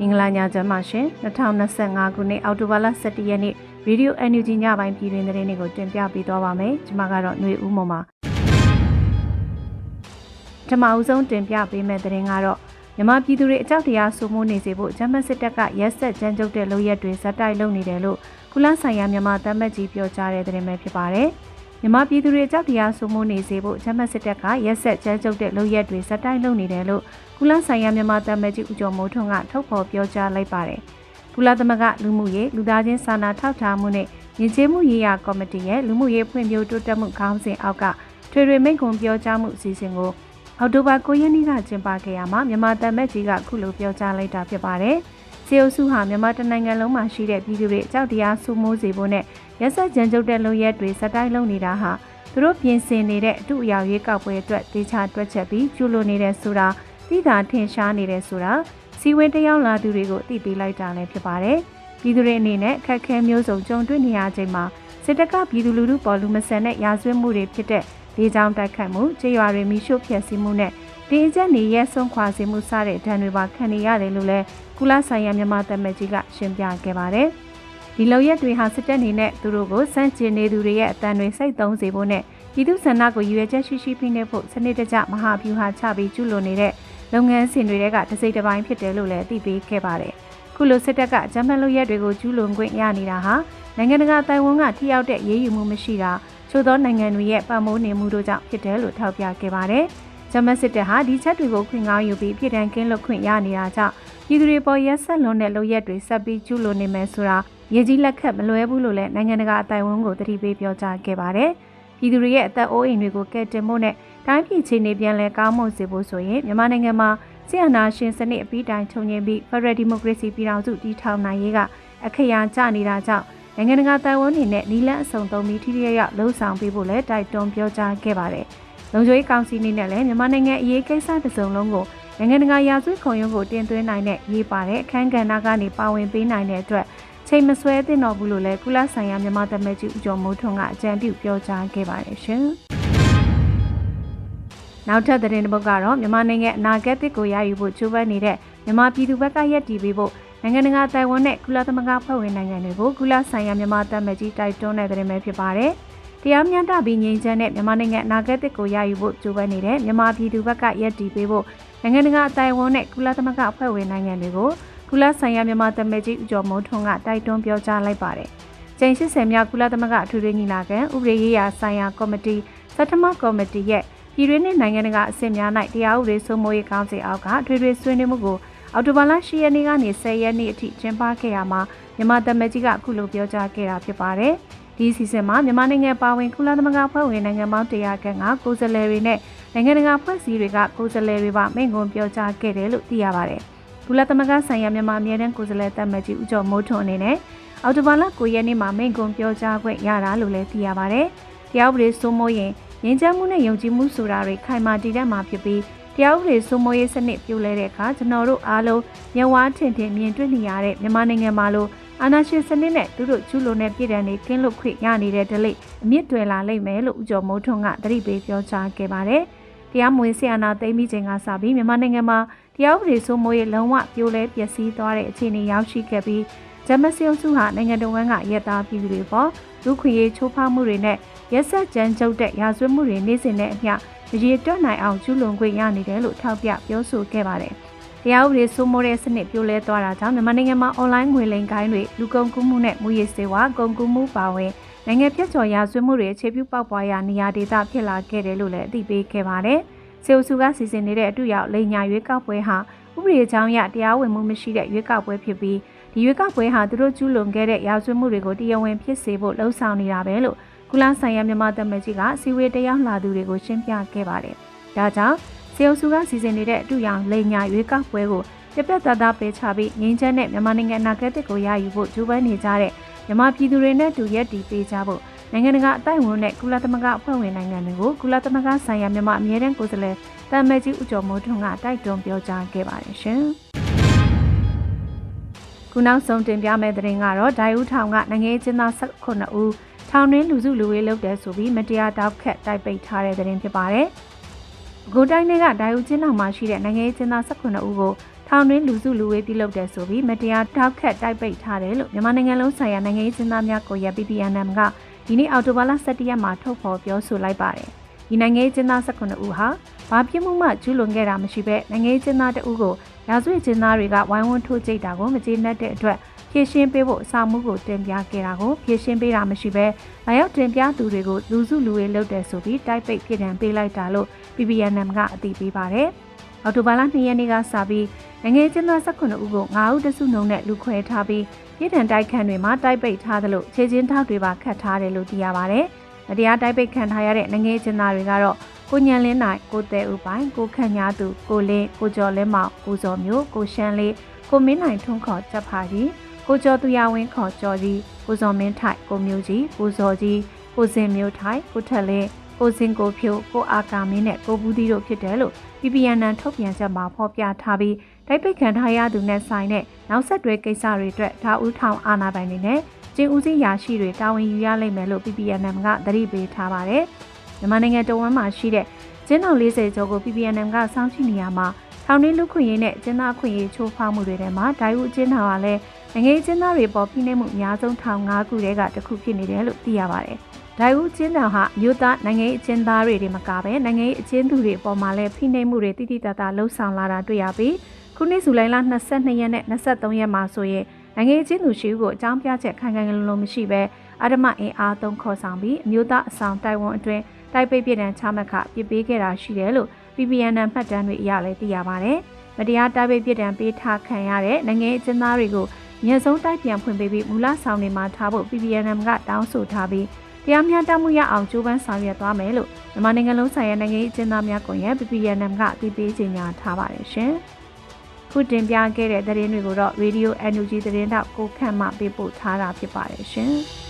မင်္ဂလာညချမ်းပါရှင်2025ခုနှစ်အောက်တိုဘာလ17ရက်နေ့ရေဒီယို NUG ညပိုင်းပြည်တွင်သတင်းတွေကိုတင်ပြပေးသွားပါမယ်ကျွန်မကတော့ຫນွေဦးမုံပါဓမ္မအုပ်ဆုံးတင်ပြပေးမယ့်သတင်းကတော့မြမပြည်သူတွေအကြောက်တရားစိုးမိုးနေစေဖို့ဂျမတ်စစ်တပ်ကရက်ဆက်ကြမ်းကြုတ်တဲ့လုပ်ရက်တွေဇက်တိုက်လုပ်နေတယ်လို့ကုလဆိုင်ရာမြန်မာတမတ်ကြီးပြောကြားတဲ့သတင်းပဲဖြစ်ပါတယ် မြမပြည်သူတွေကြောက်တရားစိုးမိုးနေစေဖို့ဂျမတ်စစ်တပ်ကရက်ဆက်ကြမ်းကြုတ်တဲ့လုပ်ရက်တွေဇက်တိုက်လုပ်နေတယ်လို့ကုလဆိုင်ရာမြန်မာတမန်ကြီးဦးကျော်မိုးထွန်းကထုတ်ဖော်ပြောကြားလိုက်ပါတယ်။ကုလသမဂ္ဂလူမှုရေးလူသားချင်းစာနာထောက်ထားမှုနဲ့ယဉ်ကျေးမှုရေးရာကော်မတီရဲ့လူမှုရေးဖွံ့ဖြိုးတိုးတက်မှုခေါင်းစဉ်အောက်ကထွေထွေမိန့်ခွန်းပြောကြားမှုအစီအစဉ်ကိုအောက်တိုဘာ9ရက်နေ့ကကျင်းပခဲ့ရမှာမြန်မာတမန်ကြီးကခုလိုပြောကြားလိုက်တာဖြစ်ပါတယ်။ စီအိုစုဟာမြန်မာတနိုင်ငံလုံးမှာရှိတဲ့ပြည်သူတွေအကြောက်တရားစုမိုးစေဖို့နဲ့ရက်ဆက်ကြမ်းကြုတ်တဲ့လုပ်ရက်တွေစတိုင်းလုပ်နေတာဟာသူတို့ပြင်ဆင်နေတဲ့အထူအရာရေးကောက်ပွဲအတွက်တေချာတွက်ချက်ပြီးကျူးလွန်နေတဲ့ဆိုတာသိတာထင်ရှားနေတယ်ဆိုတာစီဝင်းတယောက်လာသူတွေကိုသိပေးလိုက်တာလည်းဖြစ်ပါတယ်။ပြည်သူတွေအနေနဲ့ခက်ခဲမျိုးစုံကြုံတွေ့နေရချိန်မှာစစ်တပ်ကပြည်သူလူထုပေါ်လူမဆန်တဲ့ရာဇဝတ်မှုတွေဖြစ်တဲ့ဒေကြောင်တိုက်ခတ်မှု၊ကြေးရွာတွေမိရှို့ဖျက်ဆီးမှုနဲ့ တင်းအကျပ်နေရဲဆုံးခွာစေမှုစတဲ့ဒဏ်တွေပါခံနေရတယ်လို့လည်းကုလဆိုင်ရာမြန်မာသမ္မတကြီးကရှင်းပြခဲ့ပါတယ်။ဒီလောက်ရက်တွေဟာစစ်တပ်နေနဲ့သူတို့ကိုစန့်ကျင်နေသူတွေရဲ့အတန်တွေစိတ်သုံးစေဖို့နဲ့ပြည်သူဆန္ဒကိုရွေချက်ရှိရှိဖိနှိပ်ဖို့စနစ်တကျမဟာဗျူဟာချပြီးကျူးလွန်နေတဲ့လုပ်ငန်းစဉ်တွေကတစိမ့်တစ်ပိုင်းဖြစ်တယ်လို့လည်းသိပေးခဲ့ပါတယ်။ခုလိုစစ်တပ်ကဂျမန်လူရက်တွေကိုကျူးလွန်ခွင့်ရနေတာဟာနိုင်ငံတကာတိုင်ဝမ်ကထိရောက်တဲ့ရေးယူမှုမရှိတာချို့သောနိုင်ငံတွေရဲ့ပတ်မိုးနေမှုတို့ကြောင့်ဖြစ်တယ်လို့ထောက်ပြခဲ့ပါတယ်။ ဂျမန်စစ်တပ်ဟာဒီချက်တွေကိုခွင့်ကောင်းယူပြီးပြည်ထန်ကင်းလွတ်ခွင့်ရနေတာကြောင့်ပြည်သူတွေပေါ်ရက်ဆက်လွန်တဲ့လုပ်ရက်တွေဆက်ပြီးကျူးလွန်နေမယ်ဆိုတာရည်ကြီးလက်ခတ်မလွဲဘူးလို့လည်းနိုင်ငံတကာတိုင်ဝမ်ကိုတတိပေးပြောကြားခဲ့ပါတယ်။ပြည်သူတွေရဲ့အသက်အိုးအိမ်တွေကိုကယ်တင်ဖို့နဲ့တိုင်းပြည်ခြေနေပြန်လဲကောင်းမွန်စေဖို့ဆိုရင်မြန်မာနိုင်ငံမှာဆီယနာရှင်စနစ်အပြီးတိုင်ချုပ်ငင်းပြီး Federal Democracy ပြည်ထောင်စုတည်ထောင်နိုင်ရေးကအခရာကျနေတာကြောင့်နိုင်ငံတကာတိုင်ဝမ်နေနဲ့နီလန့်အစုံသုံးပြီးထိထိရရလှုံ့ဆော်ပေးဖို့လည်းတိုက်တွန်းပြောကြားခဲ့ပါတယ်။ လုံခြုံရေးကောင်စီနေနဲ့လည်းမြန်မာနိုင်ငံအရေးကိစ္စတစ်စုံလုံးကိုနိုင်ငံတကာရာဇဝတ်ခုံရုံးကိုတင်သွင်းနိုင်တဲ့ရေးပါတဲ့အခမ်းကဏ္ဍကနေပါဝင်ပေးနိုင်တဲ့အတွက်ချိန်မဆွဲသင့်တော့ဘူးလို့လည်းကုလဆိုင်ရာမြန်မာသမ္မတကြီးဦးကျော်မိုးထွန်းကအကြံပြုပြောကြားခဲ့ပါတယ်ရှင်။နောက်ထပ်သတင်းတစ်ပုဒ်ကတော့မြန်မာနိုင်ငံအနာဂတ်သစ်ကိုရယူဖို့ကြိုးပမ်းနေတဲ့မြန်မာပြည်သူဘက်ကရက်တီပေးဖို့နိုင်ငံတကာတိုင်ဝမ်နဲ့ကုလသမဂ္ဂဖွဲ့ဝင်နိုင်ငံတွေကိုကုလဆိုင်ရာမြန်မာတပ်မကြီးတိုက်တွန်းတဲ့သတင်းပဲဖြစ်ပါတယ်။ တရားမျှတပြီးငြိမ်းချမ်းတဲ့မြန်မာနိုင်ငံအနာဂတ်သစ်ကိုရယူဖို့ကြိုးပမ်းနေတဲ့မြန်မာပြည်သူဘက်ကရက်တီပေးဖို့နိုင်ငံတကာတိုင်ဝမ်နဲ့ကုလသမဂ္ဂဖွဲ့ဝင်နိုင်ငံတွေကိုကုလဆိုင်ရာမြန်မာတပ်မကြီးဦးကျော်မိုးထွန်းကတိုက်တွန်းပြောကြားလိုက်ပါတယ်။ကျင်း80မြောက်ကုလသမဂ္ဂအထွေထွေညီလာခံဥပဒေရေးရာဆိုင်ရာကော်မတီစက်တမကော်မတီရဲ့ပြည်တွင်းနဲ့နိုင်ငံတကာအဆင့်များ၌တရားဥပဒေစိုးမိုးရေးကောင်စီအောက်ကထွေထွေဆွေးနွေးမှုကိုအော်တိုဘာလ10ရက်နေ့ကနေ10ရက်နေ့အထိကျင်းပခဲ့ရမှာမြန်မာတမကြီးကအခုလိုပြောကြားခဲ့တာဖြစ်ပါတယ်။ ဒီစီစဉ်မှာမြန်မာနိုင်ငံပါဝင်ကုလသမဂ္ဂဖွဲ့ဝင်နိုင်ငံပေါင်း100ခန့်ကကိုယ်စားလှယ်တွေနဲ့နိုင်ငံတကာဖွဲ့စည်းတွေကကိုယ်စားလှယ်တွေပါမိန့်ခွန်းပြောကြားခဲ့တယ်လို့သိရပါတယ်။ကုလသမဂ္ဂဆိုင်ရာမြန်မာအမြဲတမ်းကိုယ်စားလှယ်တမကြီးဦးကျော်မိုးထွန်းအနေနဲ့အော်တိုဘာလ9ရက်နေ့မှာမိန့်ခွန်းပြောကြားခွင့်ရတာလို့လည်းသိရပါတယ်။တရားဥပဒေစိုးမိုးရင်ငြိမ်းချမ်းမှုနဲ့ယုံကြည်မှုဆိုတာတွေခိုင်မာတည်တတ်မှာဖြစ်ပြီးတရားဥပဒေစိုးမိုးရေးစနစ်ပြိုလဲတဲ့အခါကျွန်တော်တို့အားလုံးမျက်ဝါးထင်ထင်မြင်တွေ့နေရတဲ့မြန်မာနိုင်ငံမှာလို့ အာဏာရှင်စနစ်နဲ့သူတို့ကျူးလွန်တဲ့ပြည်ဒဏ်တွေကင်းလွတ်ခွင့်ရနေတဲ့ဒလိအမြင့်တွယ်လာလိမ့်မယ်လို့ဦးကျော်မိုးထွန်းကတတိပေးပြောကြားခဲ့ပါတယ်။တရားမဝင်ဆီယနာသိမ်းပြီးချိန်ကစပြီးမြန်မာနိုင်ငံမှာတရားဥပဒေစိုးမိုးရေးလုံးဝပြိုလဲပျက်စီးသွားတဲ့အခြေအနေရောက်ရှိခဲ့ပြီးဂျမစီယုံစုဟာနိုင်ငံတော်ဝန်ကရက်သားပြည်သူတွေပေါ်လူခွေရေးချိုးဖောက်မှုတွေနဲ့ရက်ဆက်ကြမ်းကြုတ်တဲ့ရာဇဝတ်မှုတွေနေ့စဉ်နဲ့အမျှအရေးတွက်နိုင်အောင်ကျူးလွန်ခွင့်ရနေတယ်လို့ထောက်ပြပြောဆိုခဲ့ပါတယ်။ တရားဥပဒေစိုးမိုးတဲ့စနစ်ပြိုလဲသွားတာကြောင့်မြန်မာနိုင်ငံမှာအွန်လိုင်းငွေလိမ်ကိုင်းတွေလူကုန်ကူးမှုနဲ့မူရည်စေဝါကုန်ကူးမှုပါဝင်နိုင်ငံပြည့်ကျော်ရာဇဝတ်မှုတွေအခြေပြုပေါက်ပွားရာနေရာဒေသဖြစ်လာခဲ့တယ်လို့လည်းအသိပေးခဲ့ပါတယ်။စေအုပ်စုကစီစဉ်နေတဲ့အတူရောက်လိန်ညာရွေးကောက်ပွဲဟာဥပဒေကြောင်းအရတရားဝင်မှုမရှိတဲ့ရွေးကောက်ပွဲဖြစ်ပြီးဒီရွေးကောက်ပွဲဟာသူတို့ကျူးလွန်ခဲ့တဲ့ရာဇဝတ်မှုတွေကိုတရားဝင်ဖြစ်စေဖို့လှုံ့ဆော်နေတာပဲလို့ကုလဆိုင်ရာမြန်မာတမန်ကြီးကစီဝေတရားလာသူတွေကိုရှင်းပြခဲ့ပါတယ်။ဒါကြောင့် စေအုပ်စုကစီစဉ်နေတဲ့အတူရောင်လိန်ညာရွေးကောက်ပွဲကိုပြပြတသားပေးချပြီးငင်းချက်နဲ့မြန်မာနိုင်ငံအနာဂတ်ကိုရယူဖို့ကြိုးပမ်းနေကြတဲ့မြန်မာပြည်သူတွေနဲ့တူရက်တီပေးကြဖို့နိုင်ငံတကာအတိုင်းဝန်နဲ့ကုလသမဂ္ဂအဖွဲ့ဝင်နိုင်ငံတွေကိုကုလသမဂ္ဂဆိုင်ရာမြန်မာအမြဲတမ်းကိုယ်စားလှယ်တမ်မကြီးဦးကျော်မိုးထွန်းကတိုက်တွန်းပြောကြားခဲ့ပါတယ်ရှင်။ခုနောက်ဆုံးတင်ပြမယ့်သတင်းကတော့ဒိုင်ဦးထောင်ကနိုင်ငံရေးကျင်းသား18ဦးထောင်တွင်းလူစုလူဝေးလုပ်တယ်ဆိုပြီးမတရားတောက်ခတ်တိုက်ပိတ်ထားတဲ့သတင်းဖြစ်ပါတယ်။အ ကိုတိုင်းတွေကဒိုင်ဦးချင်းတော်မှာရှိတဲ့နိုင်ငံရေးကျင်းသား18ဦးကိုထောင်တွင်းလူစုလူဝေးပြုလုပ်တဲ့ဆိုပြီးမတရားထောက်ခတ်တိုက်ပိတ်ထားတယ်လို့မြန်မာနိုင်ငံလုံးဆိုင်ရာနိုင်ငံရေးကျင်းသားများကိုရ PPNM ကဒီနေ့အောက်တိုဘာလ17ရက်မှာထုတ်ဖော်ပြောဆိုလိုက်ပါတယ်။ဒီနိုင်ငံရေးကျင်းသား19ဦးဟာဘာပြစ်မှုမှကျူးလွန်ခဲ့တာမရှိဘဲနိုင်ငံရေးကျင်းသားတဦးကိုရာဇဝတ်ကျင်းသားတွေကဝိုင်းဝန်းထိုးကြိတ်တာကိုမကျေနပ်တဲ့အတွက် ဖြည့်ရှင်းပေးဖို့အစာမှုကိုတင်ပြခဲ့တာကိုဖြည့်ရှင်းပေးတာမရှိဘဲလာရောက်တင်ပြသူတွေကိုလူစုလူဝေးလုပ်တယ်ဆိုပြီးတိုက်ပိတ်ပြည်တံပေးလိုက်တာလို့ PPNM ကအသိပေးပါတယ်။အော်တိုဘာလ2ရက်နေ့ကစပြီးနိုင်ငံကျင်းသား18ဦးကို9ဦးတစုနှုံနဲ့လူခွဲထားပြီးပြည်တံတိုက်ခန်းတွေမှာတိုက်ပိတ်ထားသလိုခြေချင်းထောက်တွေပါခတ်ထားတယ်လို့သိရပါတယ်။မတရားတိုက်ပိတ်ခံထားရတဲ့နိုင်ငံကျင်းသားတွေကတော့ကိုညံလင်းနိုင်ကိုတဲဦးပိုင်ကိုခန့်ညာသူကိုလင်းကိုကျော်လင်းမောင်ကိုစော်မျိုးကိုရှမ်းလေးကိုမင်းနိုင်ထွန်းခေါ်ချက်ဖာကြီး ကိုကျော်သူရဝင်းခေါ်ကျော်ကြီးကိုစော်မင်းထိုက်ကိုမျိုးကြီးကိုစော်ကြီးကိုစင်မျိုးထိုက်ကိုထက်လင်းကိုစင်ကိုဖြိုးကိုအာကာမင်းနဲ့ကိုဘူးသီးတို့ဖြစ်တယ်လို့ PPNN ထုတ်ပြန်ချက်မှာဖော်ပြထားပြီးတိုက်ပိတ်ခံထားရသူနဲ့ဆိုင်တဲ့နောက်ဆက်တွဲကိစ္စတွေအတွက်ဒါဦးထောင်အာဏာပိုင်တွေနဲ့ကျင်းဦးစီးရာရှိတွေတာဝန်ယူရလိမ့်မယ်လို့ PPNM ကသတိပေးထားပါတယ်။မြန်မာနိုင်ငံတဝန်းမှာရှိတဲ့ကျင်းတော်40ကျော်ကို PPNM ကစောင့်ကြည့်နေရမှာထောင်တွင်းလူခွင့်ရေးနဲ့ကျင်းသားခွင့်ရေးချိုးဖောက်မှုတွေထဲမှာဒိုင်ဦးကျင်းတော်ကလည်း နိုင်ငံကျင်းသားတွေပေါ်ဖိနှိပ်မှုအများဆုံးထောင်၅ခုတည်းကတစ်ခုဖြစ်နေတယ်လို့သိရပါတယ်။ဒိုင်ဦးကျင်းတော်ဟာမြို့သားနိုင်ငံရေးအကျဉ်းသားတွေတွေမကပဲနိုင်ငံရေးအကျဉ်းသူတွေအပေါ်မှာလည်းဖိနှိပ်မှုတွေတိတိတတ်တာလှုံ့ဆော်လာတာတွေ့ရပြီးခုနှစ်ဇူလိုင်လ22ရက်နဲ့23ရက်မှာဆိုရင်နိုင်ငံရေးအကျဉ်းသူရှိဦးကိုအကြောင်းပြချက်ခိုင်ခိုင်လုံလုံမရှိဘဲအဓမ္မအင်အားသုံးခေါ်ဆောင်ပြီးအမျိုးသားအဆောင်တိုင်ဝမ်အတွင်းတိုက်ပိတ်ပြည်တံချမှတ်ခပြစ်ပေးခဲ့တာရှိတယ်လို့ PPNN မှတ်တမ်းတွေအရလည်းသိရပါဗျ။မတရားတိုက်ပိတ်ပြည်တံပေးထားခံရတဲ့နိုင်ငံရေးအကျဉ်းသားတွေကို ညဆုံးတိုက်ပြန်ဖွင့်ပေးပြီးမူလဆောင်တွေမှာထားဖို့ PPNM ကတောင်းဆိုထားပြီးတရားမျှတမှုရအောင်ကြိုးပမ်းဆောင်ရွက်သွားမယ်လို့မြန်မာနိုင်ငံလုံးဆိုင်ရာနိုင်ငံရေးအကျဉ်းသားများကွန်ရက် PPNM ကအသိပေးကြေညာထားပါတယ်ရှင်။ခုတင်ပြခဲ့တဲ့သတင်းတွေကိုတော့ Radio NUG သတင်းတောက်ကိုခန့်မှပေးပို့ထားတာဖြစ်ပါတယ်ရှင်။